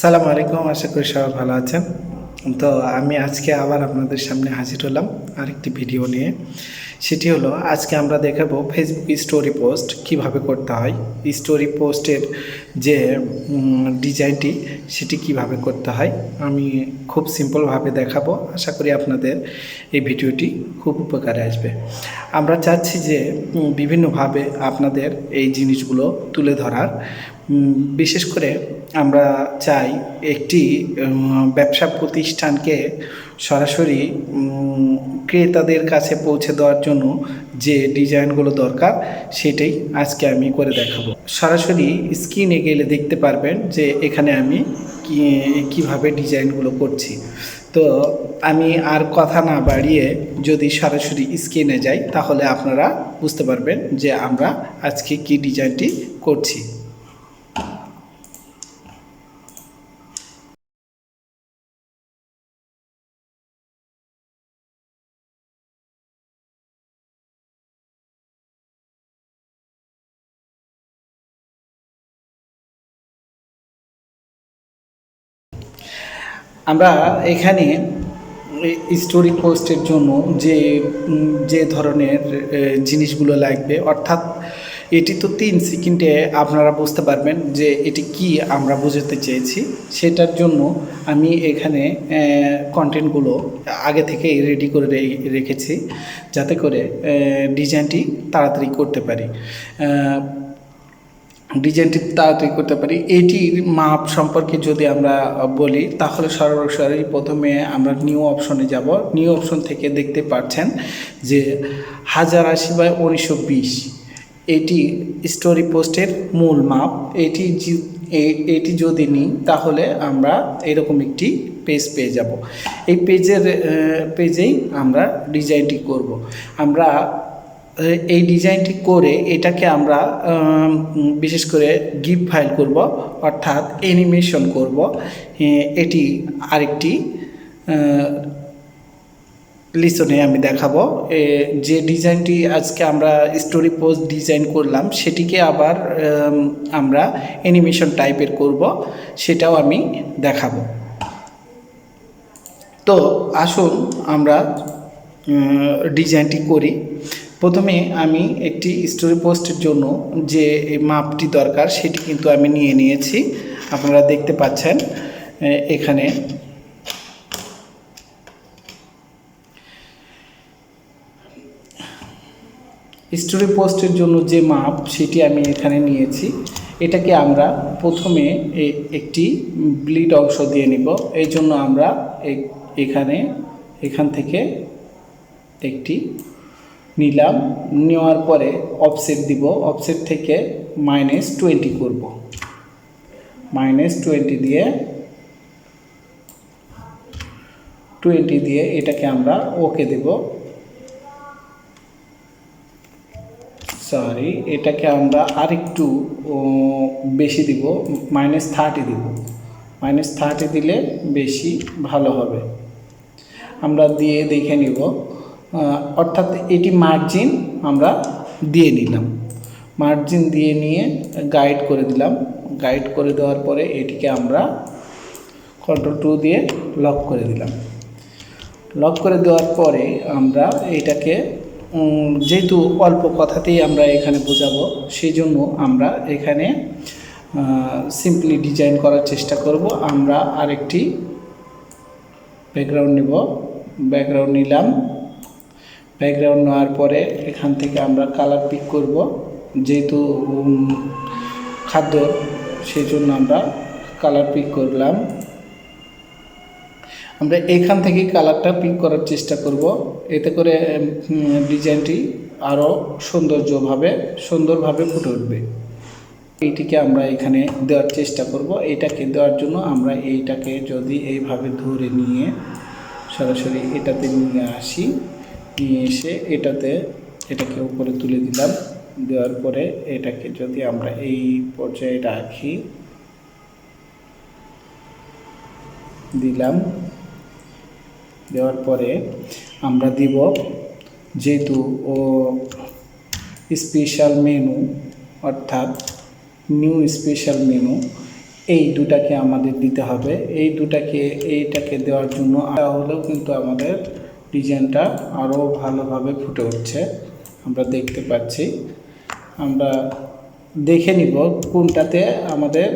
সালাম আলাইকুম, আশা করি সবাই ভালো আছেন। তো আমি আজকে আবার আপনাদের সামনে হাজির হলাম আরেকটি ভিডিও নিয়ে। সেটি হলো, আজকে আমরা দেখাবো ফেসবুক স্টোরি পোস্ট কীভাবে করতে হয়। স্টোরি পোস্টের যে ডিজাইনটি, সেটি কীভাবে করতে হয়, আমি খুব সিম্পলভাবে দেখাবো। আশা করি আপনাদের এই ভিডিওটি খুব উপকারে আসবে। আমরা চাচ্ছি যে বিভিন্নভাবে আপনাদের এই জিনিসগুলো তুলে ধরার। বিশেষ করে আমরা চাই একটি ব্যবসা প্রতিষ্ঠানকে সরাসরি ক্রেতাদের কাছে পৌঁছে দেওয়ার জন্য যে ডিজাইনগুলো দরকার, সেটাই আজকে আমি করে দেখাবো। সরাসরি স্ক্রিনে গেলে দেখতে পারবেন যে এখানে আমি কীভাবে ডিজাইনগুলো করছি। তো আমি আর কথা না বাড়িয়ে যদি সরাসরি স্ক্রিনে যাই, তাহলে আপনারা বুঝতে পারবেন যে আমরা আজকে কি ডিজাইনটি করছি। আমরা এখানে স্টোরি পোস্টের জন্য যে যে ধরনের জিনিসগুলো লাগবে, অর্থাৎ এটি তো তিন সেকেন্ডে আপনারা বুঝতে পারবেন যে এটি কি আমরা বোঝাতে চেয়েছি। সেটার জন্য আমি এখানে কন্টেন্টগুলো আগে থেকে রেডি করে রেখেছি, যাতে করে ডিজাইনটি তাড়াতাড়ি করতে পারি। ডিজাইনটি তাড়াতাড়ি করতে পারি। এটির মাপ সম্পর্কে যদি আমরা বলি, তাহলে সরাসরি প্রথমে আমরা নিউ অপশনে যাব। নিউ অপশন থেকে দেখতে পাচ্ছেন যে হাজার আশি বাই উনিশশো বিশ। এটি স্টোরি পোস্টের মূল মাপ। এটি এটি যদি নিই, তাহলে আমরা এরকম একটি পেজ পেয়ে যাব। এই পেজের পেজেই আমরা ডিজাইনটি করব। আমরা এই ডিজাইনটি করে এটাকে আমরা বিশেষ করে গিফট ফাইল করব, অর্থাৎ অ্যানিমেশন করব। এটি আরেকটি লিসনে আমি দেখাবো। যে ডিজাইনটি আজকে আমরা স্টোরি পোস্ট ডিজাইন করলাম, সেটিকে আবার আমরা অ্যানিমেশন টাইপের করব, সেটাও আমি দেখাবো। তো আসুন আমরা ডিজাইনটি করি। প্রথমে আমি একটি স্টোরি পোস্টের জন্য যে মাপটি দরকার, সেটি কিন্তু আমি নিয়ে নিয়েছি। আপনারা দেখতে পাচ্ছেন এখানে। স্টোরি পোস্টের জন্য যে মাপ, সেটি আমি এখানে নিয়েছি। এটাকে আমরা প্রথমে একটি ব্লিড অংশ দিয়ে নিব। এই জন্য আমরা এখানে, এখান থেকে একটি নিলাম, নেওয়ার পরে অফসেট দিব অফসেট থেকে মাইনাস টোয়েন্টি করব। মাইনাস টোয়েন্টি দিয়ে টোয়েন্টি দিয়ে এটাকে আমরা ওকে দেব। সরি এটাকে আমরা আরেকটু বেশি দিব মাইনাস থার্টি দিব। মাইনাস থার্টি দিলে বেশি ভালো হবে। আমরা দিয়ে দেখে নিব। অর্থাৎ এটি মার্জিন আমরা দিয়ে নিলাম। মার্জিন দিয়ে নিয়ে গাইড করে দিলাম। গাইড করে দেওয়ার পরে এটিকে আমরা কন্ট্রোল টু দিয়ে লক করে দিলাম। লক করে দেওয়ার পরে আমরা এটাকে যেহেতু অল্প কথাতেই আমরা এখানে বোঝাবো সেই জন্য আমরা এখানে সিম্পলি ডিজাইন করার চেষ্টা করব। আমরা আরেকটি ব্যাকগ্রাউন্ড নেব। ব্যাকগ্রাউন্ড নিলাম। ব্যাকগ্রাউন্ড নেওয়ার পরে এখান থেকে আমরা কালার পিক করব। যেহেতু খাদ্য সেই জন্য আমরা কালার পিক করলাম। আমরা এখান থেকে কালারটা পিক করার চেষ্টা করব। এতে করে ডিজাইনটি আরও সৌন্দর্যভাবে, সুন্দরভাবে ফুটে উঠবে। এইটিকে আমরা এখানে দেওয়ার চেষ্টা করব। এটাকে দেওয়ার জন্য আমরা এইটাকে যদি এইভাবে ধরে নিয়ে সরাসরি এটাতে নিয়ে আসি। নিয়ে এসে এটাতে, এটাকে উপরে তুলে দিলাম। দেওয়ার পরে এটাকে যদি আমরা এই পর্যায়ে রাখি, দিলাম। দেওয়ার পরে আমরা দিব, যেহেতু ও স্পেশাল মেনু অর্থাৎ নিউ স্পেশাল মেনু এই দুটাকে আমাদের দিতে হবে। এই দুটাকে, এইটাকে দেওয়ার জন্য হলেও কিন্তু আমাদের ডিজাইনটা আরও ভালোভাবে ফুটে উঠছে। আমরা দেখতে পাচ্ছি। আমরা দেখে নিব কোনটাতে আমাদের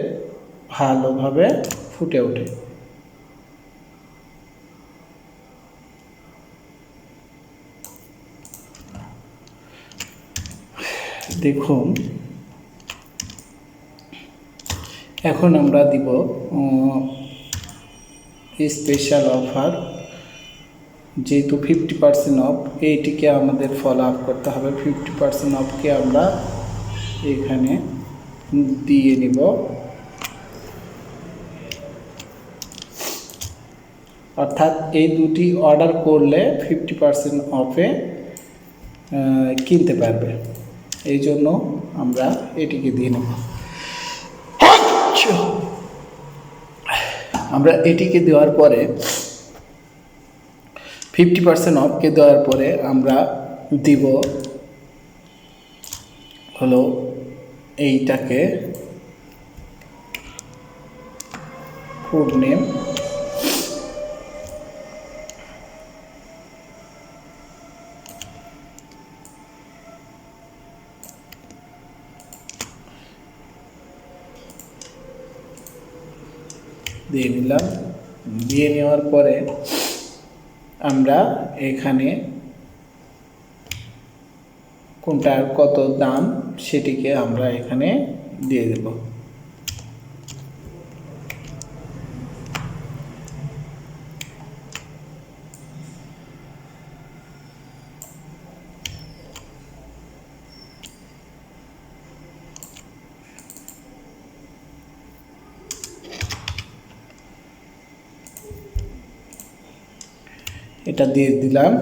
ভালোভাবে ফুটে ওঠে। দেখুন। এখন আমরা দিব স্পেশাল অফার যেহেতু ফিফটি পার্সেন্ট অফ এইটিকে আমাদের ফলো আপ করতে হবে। ফিফটি পার্সেন্ট অফকে আমরা এখানে দিয়ে নিব। অর্থাৎ এই দুটি অর্ডার করলে ফিফটি পার্সেন্ট অফে কিনতে পারবে। এই জন্য আমরা এটিকে দিয়ে নেব। আমরা এটিকে দেওয়ার পরে ফিফটি পার্সেন্ট অফকে দেওয়ার পরে আমরা দিব হলো এইটাকে ফুড নেম দিয়ে নিলাম। দিয়ে নেওয়ার পরে আমরা এখানে কোনটার কত দাম সেটিকে আমরা এখানে দিয়ে দেব। এটা দিয়ে দিলাম।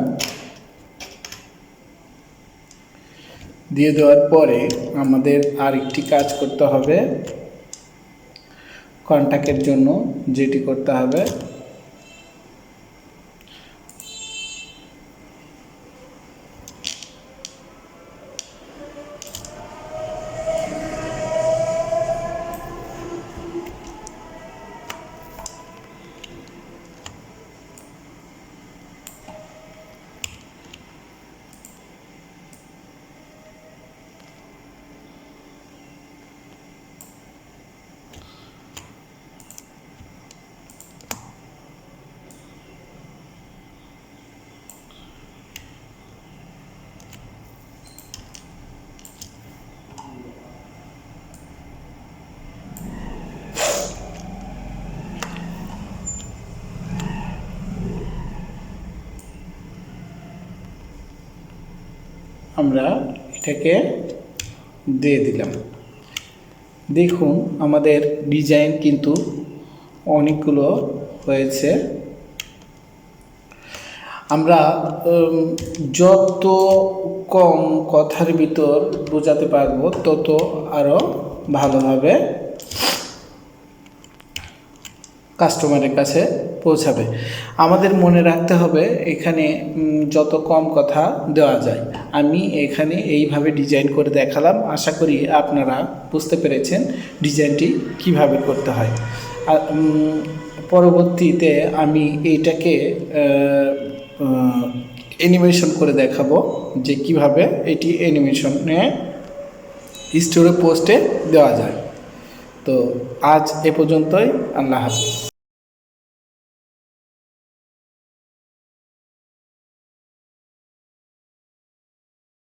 দিয়ে দেওয়ার পরে আমাদের আরেকটি কাজ করতে হবে। কন্ট্যাক্টের জন্য যেটি করতে হবে। আমরা এটাকে দিয়ে দিলাম। দেখুন, আমাদের ডিজাইন কিন্তু অনেকগুলো হয়েছে। আমরা যত কম কথার ভিতর বোঝাতে পারব, তত আরও ভালোভাবে কাস্টমারের কাছে পৌঁছাবে। আমাদের মনে রাখতে হবে, এখানে যত কম কথা দেওয়া যায়, আমি এখানে এইভাবে ডিজাইন করে দেখালাম। আশা করি আপনারা বুঝতে পেরেছেন ডিজাইনটি কীভাবে করতে হয়। পরবর্তীতে আমি এইটাকে অ্যানিমেশন করে দেখাবো যে কীভাবে এটি অ্যানিমেশনে স্টোরে পোস্টে দেওয়া যায়। তো আজ এ পর্যন্তই, আল্লাহ হাফিজ।